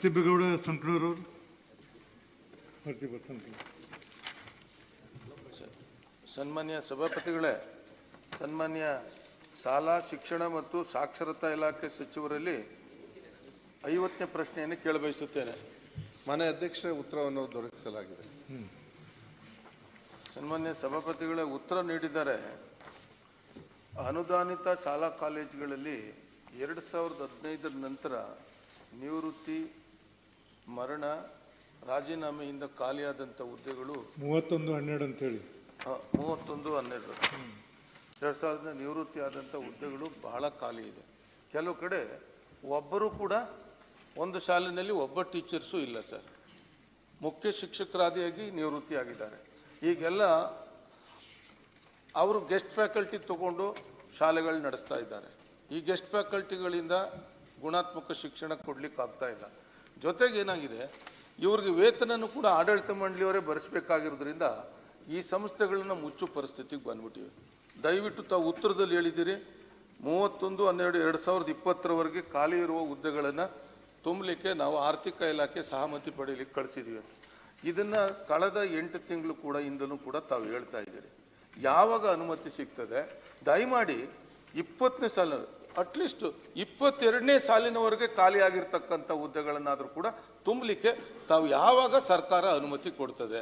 ತಿಬ್ಬೇಗೌಡ ಸಂಕನೂರು ಸನ್ಮಾನ್ಯ ಸಭಾಪತಿಗಳೇ ಸನ್ಮಾನ್ಯ ಶಾಲಾ ಶಿಕ್ಷಣ ಮತ್ತು ಸಾಕ್ಷರತಾ ಇಲಾಖೆ ಸಚಿವರಲ್ಲಿ ಐವತ್ತನೇ ಪ್ರಶ್ನೆಯನ್ನು ಕೇಳಬಯಸುತ್ತೇನೆ. ಮನೆ ಅಧ್ಯಕ್ಷ ಉತ್ತರವನ್ನು ದೊರಕಿಸಲಾಗಿದೆ. ಸನ್ಮಾನ್ಯ ಸಭಾಪತಿಗಳೇ ಉತ್ತರ ನೀಡಿದ್ದಾರೆ ಅನುದಾನಿತ ಶಾಲಾ ಕಾಲೇಜುಗಳಲ್ಲಿ ಎರಡು ಸಾವಿರದ ಹದಿನೈದರ ನಂತರ ನಿವೃತ್ತಿ ಮರಣ ರಾಜೀನಾಮೆಯಿಂದ ಖಾಲಿಯಾದಂಥ ಹುದ್ದೆಗಳು ಮೂವತ್ತೊಂದು ಹನ್ನೆರಡು ಅಂತ ಹೇಳಿ ಮೂವತ್ತೊಂದು ಹನ್ನೆರಡು. ಎರಡು ಸಾವಿರದ ನಿವೃತ್ತಿ ಆದಂಥ ಹುದ್ದೆಗಳು ಬಹಳ ಖಾಲಿ ಇದೆ. ಕೆಲವು ಕಡೆ ಒಬ್ಬರು ಕೂಡ ಒಂದು ಶಾಲೆಯಲ್ಲಿ ಒಬ್ಬ ಟೀಚರ್ಸು ಇಲ್ಲ ಸರ್. ಮುಖ್ಯ ಶಿಕ್ಷಕರಾದಿಯಾಗಿ ನಿವೃತ್ತಿ ಆಗಿದ್ದಾರೆ ಈಗೆಲ್ಲ ಅವರು ಗೆಸ್ಟ್ ಫ್ಯಾಕಲ್ಟಿ ತಗೊಂಡು ಶಾಲೆಗಳು ನಡೆಸ್ತಾ ಇದ್ದಾರೆ. ಈ ಗೆಸ್ಟ್ ಫ್ಯಾಕಲ್ಟಿಗಳಿಂದ ಗುಣಾತ್ಮಕ ಶಿಕ್ಷಣ ಕೊಡ್ಲಿಕ್ಕೆ ಆಗ್ತಾ ಇಲ್ಲ. ಜೊತೆಗೆ ಏನಾಗಿದೆ? ಇವ್ರಿಗೆ ವೇತನನೂ ಕೂಡ ಆಡಳಿತ ಮಂಡಳಿಯವರೇ ಭರಿಸಬೇಕಾಗಿರೋದ್ರಿಂದ ಈ ಸಂಸ್ಥೆಗಳನ್ನ ಮುಚ್ಚು ಪರಿಸ್ಥಿತಿಗೆ ಬಂದ್ಬಿಟ್ಟಿವೆ. ದಯವಿಟ್ಟು ತಾವು ಉತ್ತರದಲ್ಲಿ ಹೇಳಿದ್ದೀರಿ. ಮೂವತ್ತೊಂದು, ಹನ್ನೆರಡು, ಎರಡು ಸಾವಿರದ ಇಪ್ಪತ್ತರವರೆಗೆ ಖಾಲಿ ಇರುವ ಹುದ್ದೆಗಳನ್ನು ತುಂಬಲಿಕ್ಕೆ ನಾವು ಆರ್ಥಿಕ ಇಲಾಖೆ ಸಹಮತಿ ಪಡೆಯಲಿಕ್ಕೆ ಕಳಿಸಿದ್ದೀವಿ ಇದನ್ನು ಕಳೆದ ಎಂಟು ತಿಂಗಳು ಕೂಡ ಇಂದಲೂ ಕೂಡ ತಾವು ಹೇಳ್ತಾ ಇದ್ದೀರಿ. ಯಾವಾಗ ಅನುಮತಿ ಸಿಗ್ತದೆ? ದಯಮಾಡಿ ಇಪ್ಪತ್ತನೇ ಸಾಲ ಅಟ್ಲೀಸ್ಟ್ ಇಪ್ಪತ್ತೆರಡನೇ ಸಾಲಿನವರೆಗೆ ಖಾಲಿ ಆಗಿರ್ತಕ್ಕಂಥ ಹುದ್ದೆಗಳನ್ನಾದರೂ ಕೂಡ ತುಂಬಲಿಕ್ಕೆ ತಾವು ಯಾವಾಗ ಸರ್ಕಾರ ಅನುಮತಿ ಕೊಡ್ತದೆ?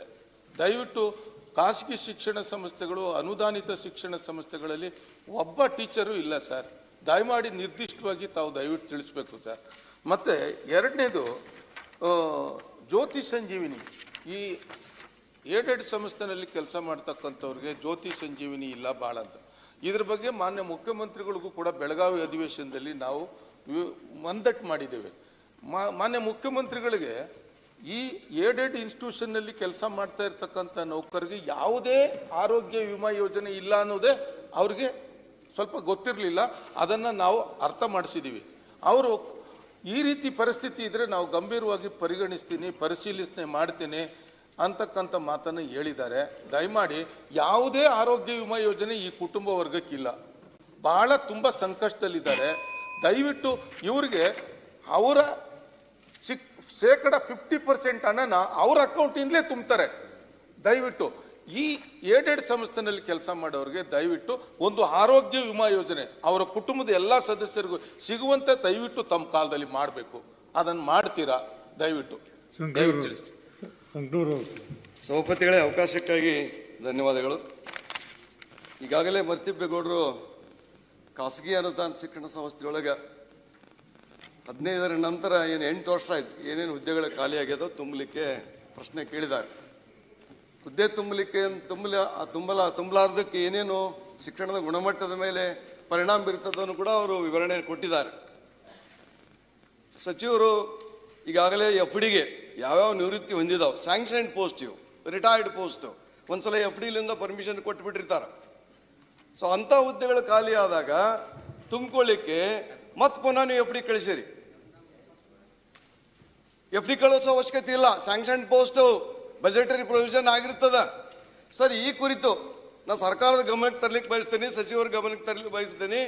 ದಯವಿಟ್ಟು ಖಾಸಗಿ ಶಿಕ್ಷಣ ಸಂಸ್ಥೆಗಳು, ಅನುದಾನಿತ ಶಿಕ್ಷಣ ಸಂಸ್ಥೆಗಳಲ್ಲಿ ಒಬ್ಬ ಟೀಚರು ಇಲ್ಲ ಸರ್. ದಯಮಾಡಿ ನಿರ್ದಿಷ್ಟವಾಗಿ ತಾವು ದಯವಿಟ್ಟು ತಿಳಿಸ್ಬೇಕು ಸರ್. ಮತ್ತು ಎರಡನೇದು ಜ್ಯೋತಿ ಸಂಜೀವಿನಿ. ಈ ಏಡೆಡ್ ಸಂಸ್ಥೆನಲ್ಲಿ ಕೆಲಸ ಮಾಡ್ತಕ್ಕಂಥವ್ರಿಗೆ ಜ್ಯೋತಿ ಸಂಜೀವಿನಿ ಇಲ್ಲ ಭಾಳ ಅಂತ. ಇದ್ರ ಬಗ್ಗೆ ಮಾನ್ಯ ಮುಖ್ಯಮಂತ್ರಿಗಳಿಗೂ ಕೂಡ ಬೆಳಗಾವಿ ಅಧಿವೇಶನದಲ್ಲಿ ನಾವು ಮಂದಟ್ಟು ಮಂದಟ್ ಮಾಡಿದ್ದೇವೆ. ಮಾನ್ಯ ಮುಖ್ಯಮಂತ್ರಿಗಳಿಗೆ ಈ ಏಡೆಡ್ ಇನ್ಸ್ಟಿಟ್ಯೂಷನ್ನಲ್ಲಿ ಕೆಲಸ ಮಾಡ್ತಾ ಇರ್ತಕ್ಕಂಥ ನೌಕರಿಗೆ ಯಾವುದೇ ಆರೋಗ್ಯ ವಿಮಾ ಯೋಜನೆ ಇಲ್ಲ ಅನ್ನೋದೇ ಅವ್ರಿಗೆ ಸ್ವಲ್ಪ ಗೊತ್ತಿರಲಿಲ್ಲ. ಅದನ್ನು ನಾವು ಅರ್ಥ ಮಾಡಿಸಿದ್ದೀವಿ ಅವರು ಈ ರೀತಿ ಪರಿಸ್ಥಿತಿ ಇದ್ದರೆ ನಾವು ಗಂಭೀರವಾಗಿ ಪರಿಗಣಿಸ್ತೀನಿ, ಪರಿಶೀಲಿಸನೆ ಮಾಡ್ತೀನಿ. ಅಂತಕ್ಕಂಥ ಮಾತನ್ನು ಹೇಳಿದ್ದಾರೆ. ದಯಮಾಡಿ ಯಾವುದೇ ಆರೋಗ್ಯ ವಿಮಾ ಯೋಜನೆ ಈ ಕುಟುಂಬ ವರ್ಗಕ್ಕಿಲ್ಲ. ಬಹಳ ತುಂಬ ಸಂಕಷ್ಟದಲ್ಲಿದ್ದಾರೆ. ದಯವಿಟ್ಟು ಇವರಿಗೆ ಅವರ ಸಿಕ್ ಶೇಕಡ ಫಿಫ್ಟಿ ಪರ್ಸೆಂಟ್ ಹಣನ ಅವ್ರ ಅಕೌಂಟಿಂದಲೇ ತುಂಬ್ತಾರೆ. ದಯವಿಟ್ಟು ಈ ಏಡೆಡ್ ಸಂಸ್ಥೆನಲ್ಲಿ ಕೆಲಸ ಮಾಡೋರಿಗೆ ದಯವಿಟ್ಟು ಒಂದು ಆರೋಗ್ಯ ವಿಮಾ ಯೋಜನೆ ಅವರ ಕುಟುಂಬದ ಎಲ್ಲ ಸದಸ್ಯರಿಗೂ ಸಿಗುವಂತೆ ದಯವಿಟ್ಟು ತಮ್ಮ ಕಾಲದಲ್ಲಿ ಮಾಡಬೇಕು. ಅದನ್ನು ಮಾಡ್ತೀರಾ? ದಯವಿಟ್ಟು. ದಯವಿಟ್ಟು ತಿಳಿಸಿ. ಸಂಕನೂರು ಸಭಾಪತಿಗಳೇ, ಅವಕಾಶಕ್ಕಾಗಿ ಧನ್ಯವಾದಗಳು. ಈಗಾಗಲೇ ಮರ್ತಿಬ್ಬೇಗೌಡರು ಖಾಸಗಿ ಅನುದಾನ ಶಿಕ್ಷಣ ಸಂಸ್ಥೆಯೊಳಗೆ ಹದಿನೈದರ ನಂತರ ಏನು ಎಂಟು ವರ್ಷ ಆಯ್ತು, ಏನೇನು ಹುದ್ದೆಗಳು ಖಾಲಿ ಆಗ್ಯದೋ ತುಂಬಲಿಕ್ಕೆ ಪ್ರಶ್ನೆ ಕೇಳಿದ್ದಾರೆ. ಹುದ್ದೆ ತುಂಬಲಿಕ್ಕೆ ತುಂಬಲ ತುಂಬಲ, ತುಂಬಲಾರ್ದಕ್ಕೆ ಏನೇನು ಶಿಕ್ಷಣದ ಗುಣಮಟ್ಟದ ಮೇಲೆ ಪರಿಣಾಮ ಬೀರ್ತದನ್ನು ಕೂಡ ಅವರು ವಿವರಣೆ ಕೊಟ್ಟಿದ್ದಾರೆ. ಸಚಿವರು ಈಗಾಗಲೇ ಎಫ್ ಡಿಗೆ ಯಾವ್ಯಾವ ನಿವೃತ್ತಿ ಹೊಂದಿದಾವೆ? ಸ್ಯಾಂಕ್ಷನ್ ಪೋಸ್ಟ್ ಇವು ರಿಟೈರ್ಡ್ ಪೋಸ್ಟ್ ಒಂದ್ಸಲ ಎಫ್ ಡಿಲಿಂದ ಪರ್ಮಿಷನ್ ಕೊಟ್ಟು ಬಿಟ್ಟಿರ್ತಾರೆ ಸೊ ಅಂಥ ಹುದ್ದೆಗಳು ಖಾಲಿ ಆದಾಗ ತುಂಬಿಕೊಳ್ಳಿಕ್ಕೆ ಮತ್ತೆ ಪುನಃ ನೀವು ಎಫ್ ಡಿ ಕಳಿಸಿರಿ. ಎಫ್ ಡಿ ಕಳಿಸೋ ಅವಶ್ಯಕತೆ ಇಲ್ಲ. ಸ್ಯಾಂಕ್ಷನ್ ಪೋಸ್ಟ್ ಬಜೆಟರಿ ಪ್ರೊವಿಷನ್ ಆಗಿರ್ತದ. ಸರ್, ಈ ಕುರಿತು ನಾ ಸರ್ಕಾರದ ಗಮನಕ್ಕೆ ತರ್ಲಿಕ್ಕೆ ಬಯಸ್ತೀನಿ, ಸಚಿವರ ಗಮನಕ್ಕೆ ತರ್ಲಿಕ್ಕೆ ಬಯಸ್ತೀನಿ.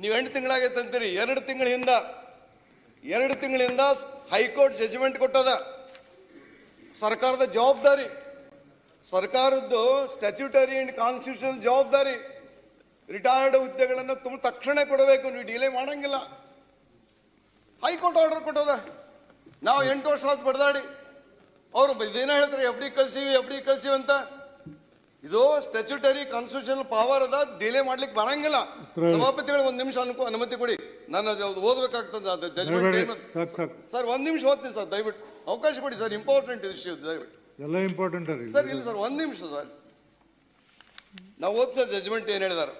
ನೀವು ಎಂಟು ತಿಂಗಳಾಗೈತೆ ಅಂತೀರಿ ಎರಡು ತಿಂಗಳಿಂದ ಎರಡು ತಿಂಗಳಿಂದ ಹೈಕೋರ್ಟ್ ಜಜ್ಮೆಂಟ್ ಕೊಟ್ಟದ. ಸರ್ಕಾರದ ಜವಾಬ್ದಾರಿ. ಸರ್ಕಾರದ್ದು ಸ್ಟ್ಯಾಚ್ಯೂಟರಿ ಅಂಡ್ ಕಾನ್ಸ್ಟಿಟ್ಯೂಷನ್ ಜವಾಬ್ದಾರಿ. ರಿಟೈರ್ಡ್ ಹುದ್ದೆಗಳನ್ನು ತುಂಬ ತಕ್ಷಣ ಕೊಡಬೇಕು, ನೀವು ಡಿಲೇ ಮಾಡಂಗಿಲ್ಲ. ಹೈಕೋರ್ಟ್ ಆರ್ಡರ್ ಕೊಟ್ಟದ. ನಾವು ಎಂಟು ವರ್ಷ ಆದ್ ಬಡ್ದಾಡಿ. ಅವರು ಇದೇನೋ ಹೇಳ್ತಾರೆ, ಎಫ್ ಡಿ ಕಳ್ಸೀವಿ, ಎಫ್ ಡಿ ಕಳ್ಸೀವಿ ಅಂತ. ಇದು ಸ್ಟ್ಯಾಚ್ಯೂಟರಿ ಕಾನ್ಸ್ಟಿಟ್ಯೂಷನಲ್ ಪವರ್ ಅದ ಡಿಲೇ ಮಾಡ್ಲಿಕ್ಕೆ ಬರಂಗಿಲ್ಲ. ಸಭಾಪತಿಗಳು ಒಂದ್ ನಿಮಿಷ ಅನುಕೂ ಅನುಮತಿ ಕೊಡಿ. ನಾನು ಓದ್ಬೇಕಾಗ್ತದೆ ಅದು ಜಜ್ಮೆಂಟ್ ಸರ್ ಒಂದ್ ನಿಮಿಷ ಓದ್ತೀನಿ ಸರ್ ದಯವಿಟ್ಟು. ಅವಕಾಶ ಕೊಡಿ ಸರ್ ಇಂಪಾರ್ಟೆಂಟ್ ವಿಷಯ ದಯವಿಟ್ಟು. ಎಲ್ಲ ಇಂಪಾರ್ಟೆಂಟ್ ಸರ್ ಇಲ್ಲ ಸರ್ ಒಂದ್ ನಿಮಿಷ ಸರ್. ನಾವು ಓದ್ ಸರ್ ಜಜ್ಮೆಂಟ್ ಏನ್ ಹೇಳಿದಾರೆ?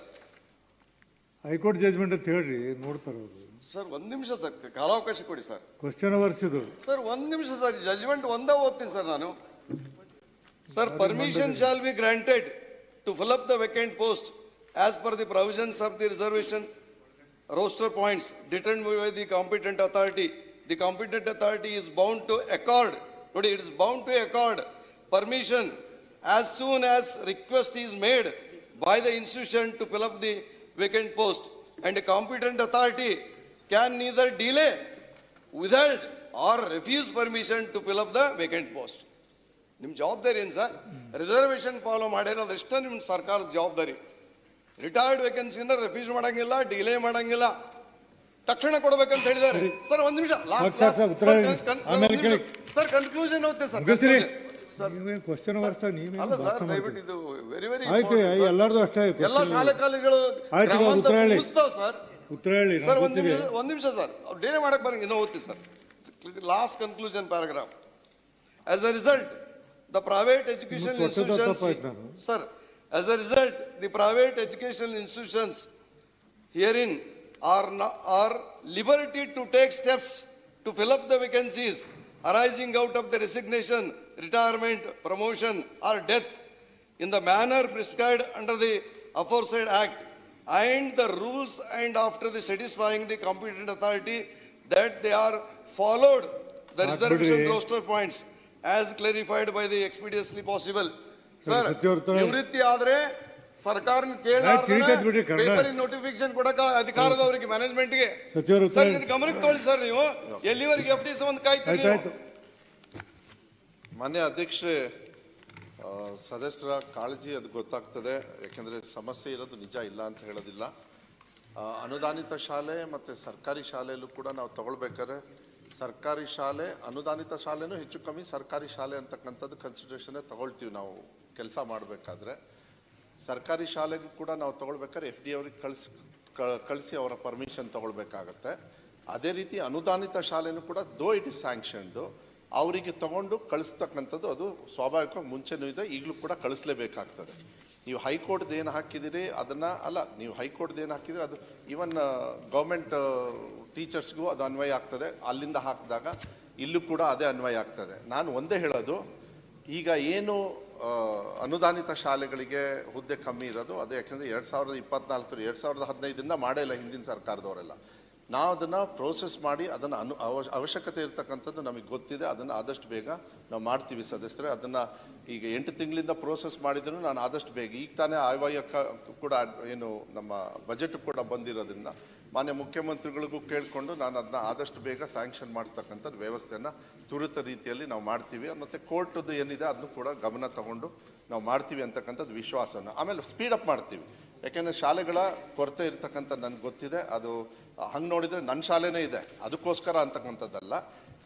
ಹೈಕೋರ್ಟ್ ಜಜ್ಮೆಂಟ್ ಅಂತ ಹೇಳ್ರಿ ನೋಡ್ತಾರೆ ಅವರು. ಸರ್ ಒಂದ್ ನಿಮಿಷ ಸರ್ ಕಾಲಾವಕಾಶ ಕೊಡಿ ಸರ್. ಕ್ವಶನ್ ಅವರ್ಸ್ ಇದು ಸರ್ ಒಂದ್ ನಿಮಿಷ ಸರ್ ಜಜ್ಮೆಂಟ್ ಒಂದೇ ಓದ್ತೀನಿ ಸರ್ ನಾನು. Sir, permission shall be granted to fill up the vacant post as per the provisions of the reservation roster points determined by the competent authority. The competent authority is bound to accord, today it is bound to accord permission as soon as request is made by the institution to fill up the vacant post. And a competent authority can neither delay, withhold or refuse permission to fill up the vacant post. ನಿಮ್ಮ ಜವಾಬ್ದಾರಿ ಏನು sir? Reservation follow ಮಾಡಿರೋದು ಅದಷ್ಟೇ ನಿಮ್ಮ ಸರ್ಕಾರದ ಜವಾಬ್ದಾರಿ. Retired ವೇಕೆನ್ಸಿನ refuse ಮಾಡಂಗಿಲ್ಲ ಡಿಲೇ ಮಾಡಂಗಿಲ್ಲ. ತಕ್ಷಣ ಕೊಡ್ಬೇಕಂತ ಹೇಳಿದ್ದಾರೆ. ಸರ್ ಒಂದ್ ನಿಮಿಷ. ಸರ್, ಕನ್ಕ್ಲೂಷನ್ ಹೋಗುತ್ತೆ ಸರ್ ಸರ್ ಕ್ವಶನ್ ಅಲ್ಲ ಸರ್ ದಯವಿಟ್ಟು ಇದು ವೆರಿ ವೆರಿ ಆಯ್ತು ಎಲ್ಲರದು ಅಷ್ಟೇ ಎಲ್ಲ ಶಾಲೆ ಕಾಲೇಜುಗಳು ಉತ್ತರ ಹೇಳಿ. ಸರ್. ಉತ್ತರ ಹೇಳಿ ಸರ್ ನಾನು ಒಂದ್ ಗೊತ್ತಿದೆ ನಿಮಿಷ ಒಂದ್ ನಿಮಿಷ ಸರ್. ಅವ್ರು ಡೇರೆ ಮಾಡಕ್ ಬರಂಗ ಇನ್ನೂ ಓದ್ತಿ sir. Last conclusion paragraph as a result The private education institutions, sir, as a result, the private educational institutions herein are, are liberty to take steps to fill up the vacancies arising out of the resignation, retirement, promotion or death in the manner prescribed under the aforesaid Act and the rules and after the satisfying the competent authority that they are followed the reservation roster points. As clarified by the expeditiously possible. Sir. ನಿವೃತ್ತಿ ಆದ್ರೆ ಸರ್ಕಾರ notification ಕೊಡಕ ಅಧಿಕಾರದವರಿಗೆ ಮ್ಯಾನೇಜ್ಮೆಂಟ್ಗೆ sir ಗಮನಕ್ಕೆ ತಗೊಳ್ಳಿ sir ನೀವು. ಎಲ್ಲಿವರೆಗೆ F D ಒಂದು ಕಾಯ್ತೀರಿ ಮಾನ್ಯ ಅಧ್ಯಕ್ಷರೇ ಸದಸ್ಯರ ಕಾಳಜಿ ಅದು ಗೊತ್ತಾಗ್ತದೆ. ಯಾಕೆಂದರೆ ಸಮಸ್ಯೆ ಇರೋದು ನಿಜ ಇಲ್ಲ ಅಂತ ಹೇಳೋದಿಲ್ಲ. ಅನುದಾನಿತ ಶಾಲೆ ಮತ್ತು ಸರ್ಕಾರಿ ಶಾಲೆಯಲ್ಲೂ ಕೂಡ ನಾವು ತಗೊಳ್ಬೇಕಾದ್ರೆ ಸರ್ಕಾರಿ ಶಾಲೆ, ಅನುದಾನಿತ ಶಾಲೆನೂ ಹೆಚ್ಚು ಕಮ್ಮಿ ಸರ್ಕಾರಿ ಶಾಲೆ ಅಂತಕ್ಕಂಥದ್ದು ಕನ್ಸಿಡ್ರೇಷನ್ನೇ ತಗೊಳ್ತೀವಿ ನಾವು. ಕೆಲಸ ಮಾಡಬೇಕಾದ್ರೆ. ಸರ್ಕಾರಿ ಶಾಲೆಗೂ ಕೂಡ ನಾವು ತಗೊಳ್ಬೇಕಾದ್ರೆ ಎಫ್ ಡಿ ಅವ್ರಿಗೆ ಕಳಿಸಿ ಕಳಿಸಿ ಅವರ ಪರ್ಮಿಷನ್ ತಗೊಳ್ಬೇಕಾಗತ್ತೆ. ಅದೇ ರೀತಿ ಅನುದಾನಿತ ಶಾಲೆನೂ ಕೂಡ ದೋ ಇಟ್ ಇಸ್ ಸ್ಯಾಂಕ್ಷನ್ಡು ಅವರಿಗೆ ತಗೊಂಡು ಕಳಿಸ್ತಕ್ಕಂಥದ್ದು ಅದು ಸ್ವಾಭಾವಿಕವಾಗಿ ಮುಂಚೆನೂ ಇದೆ, ಈಗಲೂ ಕೂಡ ಕಳಿಸ್ಲೇಬೇಕಾಗ್ತದೆ. ನೀವು ಹೈಕೋರ್ಟ್ದು ಏನು ಹಾಕಿದ್ದೀರಿ ಅದನ್ನು, ಅಲ್ಲ, ನೀವು ಹೈಕೋರ್ಟ್ದು ಏನು ಹಾಕಿದಿರಿ, ಅದು ಈವನ್ ಗೌರ್ಮೆಂಟ್ ಟೀಚರ್ಸ್ಗೂ ಅದು ಅನ್ವಯ ಆಗ್ತದೆ. ಅಲ್ಲಿಂದ ಹಾಕಿದಾಗ ಇಲ್ಲೂ ಕೂಡ ಅದೇ ಅನ್ವಯ ಆಗ್ತದೆ. ನಾನು ಒಂದೇ ಹೇಳೋದು, ಈಗ ಏನು ಅನುದಾನಿತ ಶಾಲೆಗಳಿಗೆ ಹುದ್ದೆ ಕಮ್ಮಿ ಇರೋದು, ಅದು ಯಾಕೆಂದರೆ ಎರಡು ಸಾವಿರದ ಇಪ್ಪತ್ನಾಲ್ಕು ಎರಡು ಸಾವಿರದ ಹದಿನೈದರಿಂದ ಮಾಡೇ ಇಲ್ಲ ಹಿಂದಿನ ಸರ್ಕಾರದವರೆಲ್ಲ. ನಾವು ಅದನ್ನು ಪ್ರೋಸೆಸ್ ಮಾಡಿ ಅದನ್ನು ಅನು ಅವ- ಅವಶ್ಯಕತೆ ಇರತಕ್ಕಂಥದ್ದು ನಮಗೆ ಗೊತ್ತಿದೆ. ಅದನ್ನು ಆದಷ್ಟು ಬೇಗ ನಾವು ಮಾಡ್ತೀವಿ ಸದಸ್ಯರು. ಅದನ್ನು ಈಗ ಎಂಟು ತಿಂಗಳಿಂದ ಪ್ರೋಸೆಸ್ ಮಾಡಿದ್ರು ನಾನು ಆದಷ್ಟು ಬೇಗ, ಈಗ ತಾನೇ ಆಯವ್ಯಯ ಕೂಡ ಏನು ನಮ್ಮ ಬಜೆಟ್ ಕೂಡ ಬಂದಿರೋದ್ರಿಂದ ಮಾನ್ಯ ಮುಖ್ಯಮಂತ್ರಿಗಳಿಗೂ ಕೇಳಿಕೊಂಡು ನಾನು ಅದನ್ನ ಆದಷ್ಟು ಬೇಗ ಸ್ಯಾಂಕ್ಷನ್ ಮಾಡಿಸ್ತಕ್ಕಂಥದ್ದು ವ್ಯವಸ್ಥೆಯನ್ನು ತುರಿತ ರೀತಿಯಲ್ಲಿ ನಾವು ಮಾಡ್ತೀವಿ. ಮತ್ತು ಕೋರ್ಟದ್ದು ಏನಿದೆ ಅದನ್ನು ಕೂಡ ಗಮನ ತಗೊಂಡು ನಾವು ಮಾಡ್ತೀವಿ ಅಂತಕ್ಕಂಥದ್ದು ವಿಶ್ವಾಸನ. ಆಮೇಲೆ ಸ್ಪೀಡಪ್ ಮಾಡ್ತೀವಿ. ಯಾಕೆಂದರೆ ಶಾಲೆಗಳ ಕೊರತೆ ಇರ್ತಕ್ಕಂಥ ನನಗೆ ಗೊತ್ತಿದೆ. ಅದು, ಹಂಗೆ ನೋಡಿದರೆ ನನ್ನ ಶಾಲೆನೇ ಇದೆ. ಅದಕ್ಕೋಸ್ಕರ ಅಂತಕ್ಕಂಥದ್ದಲ್ಲ.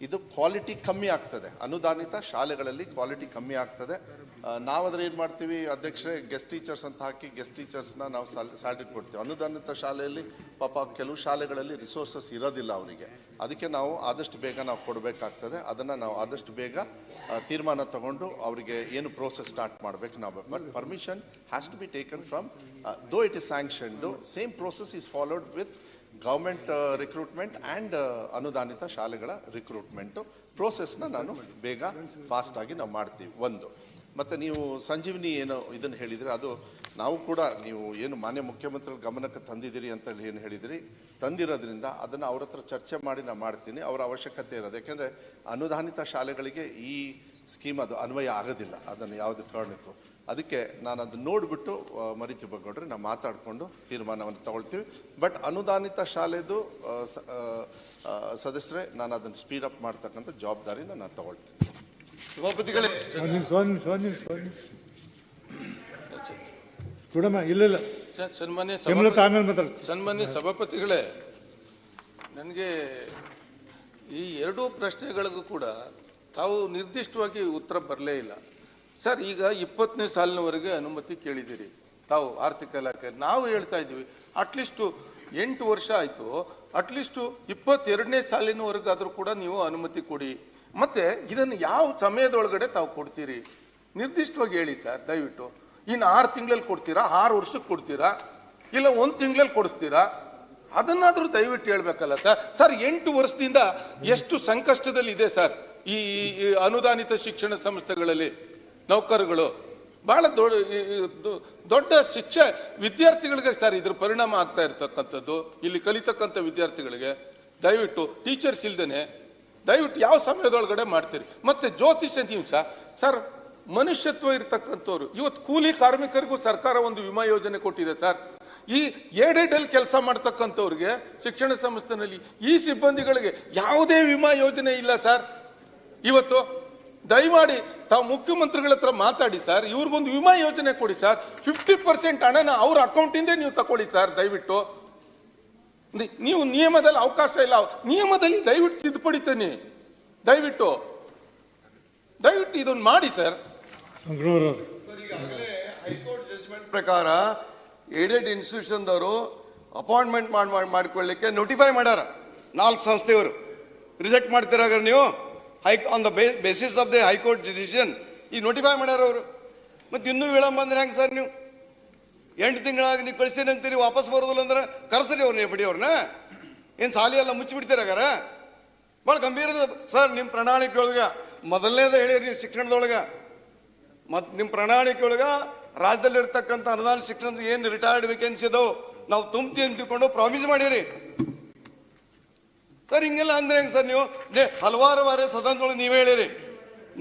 ಇದು ಕ್ವಾಲಿಟಿ ಕಮ್ಮಿ ಆಗ್ತದೆ. ಅನುದಾನಿತ ಶಾಲೆಗಳಲ್ಲಿ ಕ್ವಾಲಿಟಿ ಕಮ್ಮಿ ಆಗ್ತದೆ. ನಾವಾದ್ರೆ ಏನು ಮಾಡ್ತೀವಿ, ಅಧ್ಯಕ್ಷರೇ ಗೆಸ್ಟ್ ಟೀಚರ್ಸ್ ಅಂತ ಹಾಕಿ ಗೆಸ್ಟ್ ಟೀಚರ್ಸ್ನ ನಾವು ಸ್ಯಾಲ್ರಿ ಕೊಡ್ತೀವಿ. ಅನುದಾನಿತ ಶಾಲೆಯಲ್ಲಿ ಪಾಪ ಕೆಲವು ಶಾಲೆಗಳಲ್ಲಿ ರಿಸೋರ್ಸಸ್ ಇರೋದಿಲ್ಲ ಅವರಿಗೆ. ಅದಕ್ಕೆ ನಾವು ಆದಷ್ಟು ಬೇಗ ನಾವು ಕೊಡಬೇಕಾಗ್ತದೆ. ಅದನ್ನು ನಾವು ಆದಷ್ಟು ಬೇಗ ತೀರ್ಮಾನ ತಗೊಂಡು ಅವರಿಗೆ ಏನು ಪ್ರೋಸೆಸ್ ಸ್ಟಾರ್ಟ್ ಮಾಡಬೇಕು ನಾವು. But permission has to be taken from though it is sanctioned same process is followed with government recruitment and ಅನುದಾನಿತ ಶಾಲೆಗಳ ರಿಕ್ರೂಟ್ಮೆಂಟು ಪ್ರೋಸೆಸ್ನ ನಾನು ಬೇಗ ಫಾಸ್ಟಾಗಿ ನಾವು ಮಾಡ್ತೀವಿ. ಒಂದು. ಮತ್ತು ನೀವು ಸಂಜೀವಿನಿ ಏನು ಇದನ್ನು ಹೇಳಿದರೆ ಅದು ನಾವು ಕೂಡ ನೀವು ಏನು ಮಾನ್ಯ ಮುಖ್ಯಮಂತ್ರಿಗಳ ಗಮನಕ್ಕೆ ತಂದಿದ್ದೀರಿ ಅಂತ ಹೇಳಿ ಏನು ಹೇಳಿದಿರಿ? ತಂದಿರೋದ್ರಿಂದ ಅದನ್ನು ಅವ್ರ ಹತ್ರ ಚರ್ಚೆ ಮಾಡಿ ನಾನು ಮಾಡ್ತೀನಿ. ಅವರ ಅವಶ್ಯಕತೆ ಇರೋದು. ಯಾಕೆಂದರೆ ಅನುದಾನಿತ ಶಾಲೆಗಳಿಗೆ ಈ ಸ್ಕೀಮ್ ಅದು ಅನ್ವಯ ಆಗೋದಿಲ್ಲ. ಅದನ್ನು ಯಾವುದೇ ಕಾರಣಕ್ಕೂ. ಅದಕ್ಕೆ ನಾನು ಅದನ್ನ ನೋಡಿಬಿಟ್ಟು ಮರಿತು ಬಗ್ಗೌಡ್ರೆ ನಾವು ಮಾತಾಡಿಕೊಂಡು ತೀರ್ಮಾನವನ್ನು ತಗೊಳ್ತೀವಿ. ಬಟ್ ಅನುದಾನಿತ ಶಾಲೆದು ಸದಸ್ಯರೇ ನಾನು ಅದನ್ನು ಅಪ್ ಮಾಡ್ತಕ್ಕಂಥ ಜವಾಬ್ದಾರಿನ ನಾನು ತಗೊಳ್ತೀನಿ. ಸಭಾಪತಿಗಳೇ. ಇಲ್ಲ ಸನ್ಮಾನ್ಯ ಸಭಾಪತಿಗಳೇ ನನಗೆ ಈ ಎರಡೂ ಪ್ರಶ್ನೆಗಳಿಗೂ ಕೂಡ ತಾವು ನಿರ್ದಿಷ್ಟವಾಗಿ ಉತ್ತರ ಬರಲೇ ಇಲ್ಲ. ಸರ್, ಈಗ ಇಪ್ಪತ್ತನೇ ಸಾಲಿನವರೆಗೆ ಅನುಮತಿ ಕೇಳಿದ್ದೀರಿ. ತಾವು ಆರ್ಥಿಕ ಇಲಾಖೆ, ನಾವು ಹೇಳ್ತಾ ಇದ್ದೀವಿ ಅಟ್ಲೀಸ್ಟು ಎಂಟು ವರ್ಷ ಆಯಿತು ಅಟ್ಲೀಸ್ಟು ಇಪ್ಪತ್ತೆರಡನೇ ಸಾಲಿನವರೆಗಾದರೂ ಕೂಡ ನೀವು ಅನುಮತಿ ಕೊಡಿ. ಮತ್ತು ಇದನ್ನು ಯಾವ ಸಮಯದೊಳಗಡೆ ತಾವು ಕೊಡ್ತೀರಿ? ನಿರ್ದಿಷ್ಟವಾಗಿ ಹೇಳಿ ಸರ್, ದಯವಿಟ್ಟು. ಇನ್ನು ಆರು ತಿಂಗಳಲ್ಲಿ ಕೊಡ್ತೀರಾ? ಆರು ವರ್ಷಕ್ಕೆ ಕೊಡ್ತೀರಾ? ಇಲ್ಲ, ಒಂದು ತಿಂಗಳಲ್ಲಿ ಕೊಡಿಸ್ತೀರಾ? ಅದನ್ನಾದರೂ ದಯವಿಟ್ಟು ಹೇಳಬೇಕಲ್ಲ ಸರ್. ಸರ್, ಎಂಟು ವರ್ಷದಿಂದ ಎಷ್ಟು ಸಂಕಷ್ಟದಲ್ಲಿ ಇದೆ ಸರ್ ಈ ಅನುದಾನಿತ ಶಿಕ್ಷಣ ಸಂಸ್ಥೆಗಳಲ್ಲಿ? ನೌಕರಗಳು ಬಹಳ ದೊಡ್ಡ ದೊಡ್ಡ ಶಿಕ್ಷೆ ವಿದ್ಯಾರ್ಥಿಗಳಿಗೆ ಸರ್ ಇದ್ರ ಪರಿಣಾಮ ಆಗ್ತಾ ಇರ್ತಕ್ಕಂಥದ್ದು. ಇಲ್ಲಿ ಕಲಿತಕ್ಕಂಥ ವಿದ್ಯಾರ್ಥಿಗಳಿಗೆ ದಯವಿಟ್ಟು ಟೀಚರ್ಸ್ ಇಲ್ದೇನೆ ದಯವಿಟ್ಟು ಯಾವ ಸಮಯದೊಳಗಡೆ ಮಾಡ್ತೀರಿ? ಮತ್ತೆ ಜ್ಯೋತಿಷ್ಯ ದಿವಸ ಸರ್, ಮನುಷ್ಯತ್ವ ಇರ್ತಕ್ಕಂಥವ್ರು. ಇವತ್ತು ಕೂಲಿ ಕಾರ್ಮಿಕರಿಗೂ ಸರ್ಕಾರ ಒಂದು ವಿಮಾ ಯೋಜನೆ ಕೊಟ್ಟಿದೆ ಸರ್. ಈ ಏಡೆಡ್ ಅಲ್ಲಿ ಕೆಲಸ ಮಾಡ್ತಕ್ಕಂಥವ್ರಿಗೆ, ಶಿಕ್ಷಣ ಸಂಸ್ಥೆನಲ್ಲಿ ಈ ಸಿಬ್ಬಂದಿಗಳಿಗೆ ಯಾವುದೇ ವಿಮಾ ಯೋಜನೆ ಇಲ್ಲ ಸರ್. ಇವತ್ತು ದಯಮಾಡಿ ತಾವು ಮುಖ್ಯಮಂತ್ರಿಗಳ ಹತ್ರ ಮಾತಾಡಿ ಸರ್ ಇವ್ರಿಗೊಂದು ವಿಮಾ ಯೋಜನೆ ಕೊಡಿ ಸರ್. ಫಿಫ್ಟಿ ಪರ್ಸೆಂಟ್ ಹಣನ ಅವ್ರ ಅಕೌಂಟಿಂದ ನೀವು ತಕೊಳ್ಳಿ ಸರ್ ದಯವಿಟ್ಟು. ನೀವು ನಿಯಮದಲ್ಲಿ ಅವಕಾಶ ಇಲ್ಲ. ನಿಯಮದಲ್ಲಿ ದಯವಿಟ್ಟು ತಿದ್ದುಪಡಿತೇನೆ ದಯವಿಟ್ಟು. ದಯವಿಟ್ಟು ಇದೊಂದು ಮಾಡಿ ಸರ್. ಹೈಕೋರ್ಟ್ ಜಜ್ಮೆಂಟ್ ಪ್ರಕಾರ ಏಡೆಡ್ ಇನ್ಸ್ಟಿಟ್ಯೂಷನ್ದವರು ಅಪಾಯಿಂಟ್ಮೆಂಟ್ ಮಾಡಿ ಮಾಡಿ ಮಾಡ್ಕೊಳ್ಳಿಕ್ಕೆ ನೋಟಿಫೈ ಮಾಡ್ಯಾರ. ನಾಲ್ಕು ಸಂಸ್ಥೆಯವರು. ರಿಜೆಕ್ಟ್ ಮಾಡ್ತೀರಾಗ ನೀವು? High on the basis of the high court decision ಈಗ ನೋಟಿಫೈ ಮಾಡ್ಯಾರ ಅವರು ಮತ್ತೆ ಇನ್ನೂ ವಿಳಂಬ ಅಂದ್ರೆ ಹೆಂಗೆ ಸರ್ ನೀವು? ಎಂಟು ತಿಂಗಳಾಗಿ ನೀವು ಕಳಿಸೀನಿ ಅಂತೀರಿ, ವಾಪಸ್ ಬರೋದಿಲ್ಲ ಅಂದ್ರೆ ಕರೆಸ್ರಿ ಅವ್ರನ್ನ ಎಫ್ ಡಿ ಅವ್ರನ್ನ ಏನು ಸಾಲಿ ಎಲ್ಲ ಮುಚ್ಚಿಬಿಡ್ತೀರಾಗಾರ ಭಾಳ ಗಂಭೀರ ಸರ್ ನಿಮ್ಮ ಪ್ರಣಾಳಿಕೆ ಒಳಗೆ, ಮೊದಲನೇದ ಹೇಳಿರಿ ನೀವು ಶಿಕ್ಷಣದೊಳಗೆ. ಮತ್ತು ನಿಮ್ಮ ಪ್ರಣಾಳಿಕೆ ರಾಜ್ಯದಲ್ಲಿರ್ತಕ್ಕಂಥ ರಾಜ್ಯದಲ್ಲಿ ಇರ್ತಕ್ಕಂಥ ಅನುದಾನ ಶಿಕ್ಷಣದ ಏನು ರಿಟೈರ್ಡ್ ವೇಕೆನ್ಸಿ ಅದಾವೆ, ನಾವು ತುಂಬ್ತಿ ಅಂತ ತಿಳ್ಕೊಂಡು ಪ್ರಾಮಿಸ್ ಮಾಡಿರಿ. ಸರ್ ಹಿಂಗೆಲ್ಲ ಅಂದ್ರೆ ಹೆಂಗ್ ಸರ್ ನೀವು? ಹಲವಾರು ಬಾರಿ ಸದನದೊಳಗೆ ನೀವೇ ಹೇಳಿರಿ.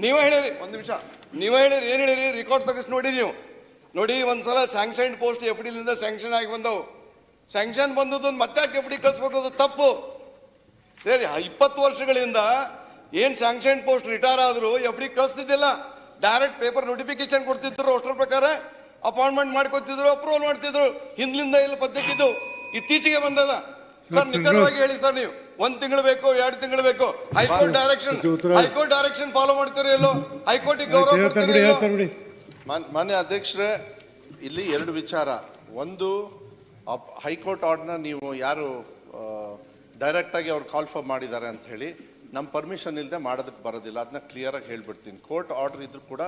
ನೀವೇ ಹೇಳಿರಿ. ಒಂದು ನಿಮಿಷ. ನೀವೇ ಹೇಳಿರಿ. ಏನು ಹೇಳಿರಿ? ರೆಕಾರ್ಡ್ ತೆಗೆಸ್ ನೋಡಿ ನೀವು. ನೋಡಿ ಒಂದ್ಸಲ ಸ್ಯಾಂಕ್ಷನ್ ಪೋಸ್ಟ್ ಎಫ್ ಡಿಲಿಂದ ಸ್ಯಾಂಕ್ಷನ್ ಆಗಿ ಬಂದವು. ಸ್ಯಾಂಕ್ಷನ್ ಬಂದದ್ದು ಮತ್ತೆ ಎಫ್ ಡಿ ಕಳ್ಸ್ಬೇಕು? ಅದು ತಪ್ಪು. ಸರಿ ಇಪ್ಪತ್ತು ವರ್ಷಗಳಿಂದ ಏನ್ ಸ್ಯಾಂಕ್ಷನ್ ಪೋಸ್ಟ್ ರಿಟೈರ್ ಆದ್ರು ಎಫ್ ಡಿ ಕಳಿಸ್ತಿದ್ದಿಲ್ಲ. ಡೈರೆಕ್ಟ್ ಪೇಪರ್ ನೋಟಿಫಿಕೇಶನ್ ಕೊಡ್ತಿದ್ರು ಅಷ್ಟರ ಪ್ರಕಾರ. ಅಪಾಯಿಂಟ್ಮೆಂಟ್ ಮಾಡ್ಕೊತಿದ್ರು ಅಪ್ರೂವಲ್ ಮಾಡ್ತಿದ್ರು. ಹಿಂದ್ಲಿಂದ ಇಲ್ಲಿ ಪದ್ಧತಿ ಇತ್ತೀಚೆಗೆ ಬಂದದ. ಸರ್ ನಿಖರವಾಗಿ ಹೇಳಿ ಸರ್ ನೀವು. ಒಂದ್ ತಿಂಗಳು ಬೇಕು ಎರಡು ತಿಂಗಳು ಬೇಕು high court direction. High court direction follow ಮಾಡ್ತೀರಿ ಎಲ್ಲೋ? ಹೈಕೋರ್ಟಿಗೆ ಗೌರವ ಮಾನ್ಯ ಅಧ್ಯಕ್ಷರೇ ಇಲ್ಲಿ ಎರಡು ವಿಚಾರ. ಒಂದು ಅಪ್- ಹೈಕೋರ್ಟ್ ಆರ್ಡರ್ನ ನೀವು ಯಾರು ಡೈರೆಕ್ಟಾಗಿ ಅವ್ರು ಕಾಲ್ ಫಾರ್ ಮಾಡಿದ್ದಾರೆ ಅಂತ ಹೇಳಿ ನಮ್ಮ ಪರ್ಮಿಷನ್ ಇಲ್ಲದೆ ಮಾಡೋದಕ್ಕೆ ಬರೋದಿಲ್ಲ. ಅದನ್ನ ಕ್ಲಿಯರಾಗಿ ಹೇಳ್ಬಿಡ್ತೀನಿ. ಕೋರ್ಟ್ ಆರ್ಡರ್ ಇದ್ರೂ ಕೂಡ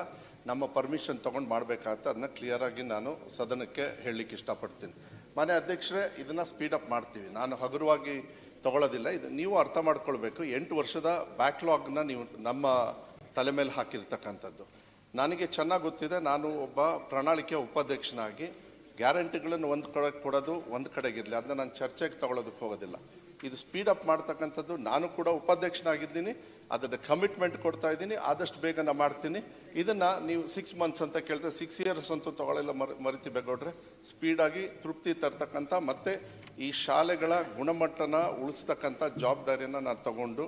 ನಮ್ಮ ಪರ್ಮಿಷನ್ ತೊಗೊಂಡು ಮಾಡಬೇಕಾಗತ್ತೆ. ಅದನ್ನ ಕ್ಲಿಯರಾಗಿ ನಾನು ಸದನಕ್ಕೆ ಹೇಳಲಿಕ್ಕೆ ಇಷ್ಟಪಡ್ತೀನಿ. ಮನೆ ಅಧ್ಯಕ್ಷರೇ ಇದನ್ನ ಸ್ಪೀಡಪ್ ಮಾಡ್ತೀವಿ. ನಾನು ಹಗುರವಾಗಿ ತಗೊಳ್ಳೋದಿಲ್ಲ. ಇದು ನೀವು ಅರ್ಥ ಮಾಡ್ಕೊಳ್ಬೇಕು. ಎಂಟು ವರ್ಷದ ಬ್ಯಾಕ್ಲಾಗ್ನ ನೀವು ನಮ್ಮ ತಲೆ ಮೇಲೆ ಹಾಕಿರ್ತಕ್ಕಂಥದ್ದು. ನನಗೆ ಚೆನ್ನಾಗಿ ಗೊತ್ತಿದೆ. ನಾನು ಒಬ್ಬ ಪ್ರಣಾಳಿಕೆ ಉಪಾಧ್ಯಕ್ಷನಾಗಿ ಗ್ಯಾರಂಟಿಗಳನ್ನು ಒಂದು ಕಡೆ ಕೊಡೋದು ಒಂದು ಕಡೆಗಿರಲಿ. ಅದನ್ನ ನಾನು ಚರ್ಚೆಗೆ ತಗೊಳ್ಳೋದಕ್ಕೆ ಹೋಗೋದಿಲ್ಲ. ಇದು ಸ್ಪೀಡ್ ಅಪ್ ಮಾಡ್ತಕ್ಕಂಥದ್ದು. ನಾನು ಕೂಡ ಉಪಾಧ್ಯಕ್ಷನಾಗಿದ್ದೀನಿ. ಅದರ ಕಮಿಟ್ಮೆಂಟ್ ಕೊಡ್ತಾ ಇದ್ದೀನಿ. ಆದಷ್ಟು ಬೇಗ ನಾನು ಮಾಡ್ತೀನಿ. ಇದನ್ನು ನೀವು ಸಿಕ್ಸ್ ಮಂತ್ಸ್ ಅಂತ ಕೇಳ್ತಾರೆ ಸಿಕ್ಸ್ ಇಯರ್ಸ್ ಅಂತೂ ತೊಗೊಳ್ಳಲ್ಲ ಮರ ಮರಿತಿ ಬೇಗೌಡ್ರೆ ಸ್ಪೀಡಾಗಿ ತೃಪ್ತಿ ತರ್ತಕ್ಕಂಥ ಮತ್ತೆ ಈ ಶಾಲೆಗಳ ಗುಣಮಟ್ಟನ ಉಳಿಸ್ತಕ್ಕಂಥ ಜವಾಬ್ದಾರಿಯನ್ನು ನಾನು ತಗೊಂಡು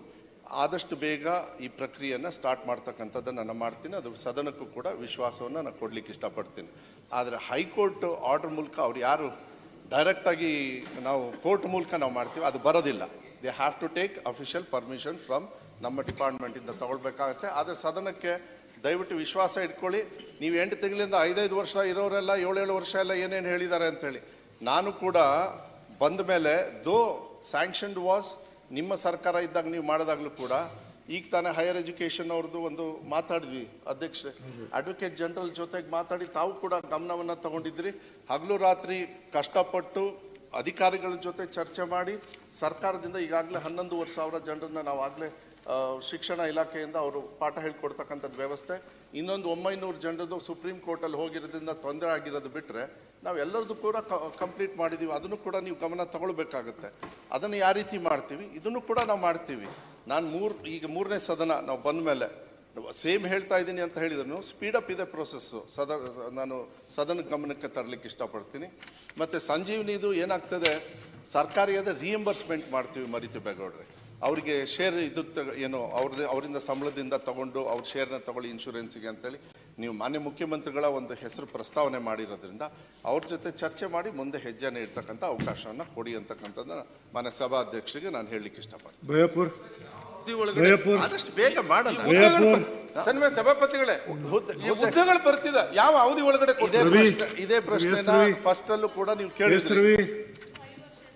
ಆದಷ್ಟು ಬೇಗ ಈ ಪ್ರಕ್ರಿಯೆಯನ್ನು ಸ್ಟಾರ್ಟ್ ಮಾಡ್ತಕ್ಕಂಥದ್ದನ್ನು ನಾನು ಮಾಡ್ತೀನಿ. ಅದು ಸದನಕ್ಕೂ ಕೂಡ ವಿಶ್ವಾಸವನ್ನು ನಾನು ಕೊಡಲಿಕ್ಕೆ ಇಷ್ಟಪಡ್ತೀನಿ. ಆದರೆ ಹೈಕೋರ್ಟ್ ಆರ್ಡರ್ ಮೂಲಕ ಅವ್ರು ಯಾರು ಡೈರೆಕ್ಟಾಗಿ ನಾವು ಕೋರ್ಟ್ ಮೂಲಕ ನಾವು ಮಾಡ್ತೀವಿ ಅದು ಬರೋದಿಲ್ಲ. They have to take official permission from ನಮ್ಮ ಡಿಪಾರ್ಟ್ಮೆಂಟಿಂದ ತಗೊಳ್ಬೇಕಾಗತ್ತೆ. ಆದರೆ ಸದನಕ್ಕೆ ದಯವಿಟ್ಟು ವಿಶ್ವಾಸ ಇಟ್ಕೊಳ್ಳಿ. ನೀವು ಎಂಟು ತಿಂಗಳಿಂದ ಐದೈದು ವರ್ಷ ಇರೋರೆಲ್ಲ ಏಳೇಳು ವರ್ಷ ಎಲ್ಲ ಏನೇನು ಹೇಳಿದ್ದಾರೆ ಅಂತೇಳಿ ನಾನು ಕೂಡ ಬಂದ ಮೇಲೆ ದೋ ಸ್ಯಾಂಕ್ಷನ್ಡ್ ವಾಸ್ ನಿಮ್ಮ ಸರ್ಕಾರ ಇದ್ದಾಗ ನೀವು ಮಾಡಿದಾಗಲೂ ಕೂಡ, ಈಗ ತಾನೇ ಹೈಯರ್ ಎಜುಕೇಶನ್ ಅವ್ರದ್ದು ಒಂದು ಮಾತಾಡಿದ್ವಿ, ಅಧ್ಯಕ್ಷ ಅಡ್ವೊಕೇಟ್ ಜನರಲ್ ಜೊತೆಗೆ ಮಾತಾಡಿ ತಾವು ಕೂಡ ಗಮನವನ್ನು ತಗೊಂಡಿದ್ರಿ. ಹಗಲು ರಾತ್ರಿ ಕಷ್ಟಪಟ್ಟು ಅಧಿಕಾರಿಗಳ ಜೊತೆ ಚರ್ಚೆ ಮಾಡಿ, ಸರ್ಕಾರದಿಂದ ಈಗಾಗಲೇ ಹನ್ನೊಂದುವರೆ ಸಾವಿರ ಜನರನ್ನ ನಾವು ಆಗಲೇ ಶಿಕ್ಷಣ ಇಲಾಖೆಯಿಂದ ಅವರು ಪಾಠ ಹೇಳ್ಕೊಡ್ತಕ್ಕಂಥದ್ದು ವ್ಯವಸ್ಥೆ. ಇನ್ನೊಂದು ಒಂಬೈನೂರು ಜನರದ್ದು ಸುಪ್ರೀಂ ಕೋರ್ಟಲ್ಲಿ ಹೋಗಿರೋದ್ರಿಂದ ತೊಂದರೆ ಆಗಿರೋದು ಬಿಟ್ಟರೆ ನಾವು ಎಲ್ಲರದ್ದು ಕೂಡ ಕಂಪ್ಲೀಟ್ ಮಾಡಿದ್ದೀವಿ ಅದನ್ನು ಕೂಡ ನೀವು ಗಮನ ತಗೊಳ್ಬೇಕಾಗುತ್ತೆ. ಅದನ್ನು ಯಾವ ರೀತಿ ಮಾಡ್ತೀವಿ? ಇದನ್ನು ಕೂಡ ನಾವು ಮಾಡ್ತೀವಿ. ನಾನು ಮೂರು, ಈಗ ಮೂರನೇ ಸದನ ನಾವು ಬಂದ ಮೇಲೆ ಸೇಮ್ ಹೇಳ್ತಾ ಇದ್ದೀನಿ ಅಂತ ಹೇಳಿದ್ರು ಸ್ಪೀಡಪ್ ಇದೆ ಪ್ರೊಸೆಸ್ಸು ಸದ, ನಾನು ಸದನ ಗಮನಕ್ಕೆ ತರಲಿಕ್ಕೆ ಇಷ್ಟಪಡ್ತೀನಿ. ಮತ್ತು ಸಂಜೀವಿನಿದು ಏನಾಗ್ತದೆ? ಸರ್ಕಾರಿಯಾದ ರಿಯಂಬರ್ಸ್ಮೆಂಟ್ ಮಾಡ್ತೀವಿ ಮರಿತು ಬೇಗೌಡ್ರೆ ಅವರಿಗೆ ಶೇರ್ ಇದು ಏನು ಅವ್ರದ್ದು ಅವರಿಂದ ಸಂಬಳದಿಂದ ತಗೊಂಡು ಅವ್ರ ಶೇರ್ನ ತಗೊಳ್ಳಿ ಇನ್ಶೂರೆನ್ಸಿಗೆ ಅಂತೇಳಿ ನೀವು ಮಾನ್ಯ ಮುಖ್ಯಮಂತ್ರಿಗಳ ಒಂದು ಹೆಸರು ಪ್ರಸ್ತಾವನೆ ಮಾಡಿರೋದ್ರಿಂದ ಅವ್ರ ಜೊತೆ ಚರ್ಚೆ ಮಾಡಿ ಮುಂದೆ ಹೆಜ್ಜೆನ ಇಡ್ತಕ್ಕಂಥ ಅವಕಾಶವನ್ನು ಕೊಡಿ ಅಂತಕ್ಕಂಥದ್ದನ್ನ ಮಾನ್ಯ ಸಭಾಧ್ಯಕ್ಷರಿಗೆ ನಾನು ಹೇಳಲಿಕ್ಕೆ ಇಷ್ಟಪಡ್ತೀನಿ. ಆದಷ್ಟು ಬೇಗ ಮಾಡೋಣ. ಸಭಾಪತಿಗಳೇ ಹುದ್ದೆಗಳು ಬರ್ತಿದ ಯಾವ ಅವಧಿ ಒಳಗಡೆ ಇದೇ ಪ್ರಶ್ನೆ ಫಸ್ಟ್ ಅಲ್ಲೂ ಕೂಡ ನೀವು ಕೇಳಿದ್ರಿ.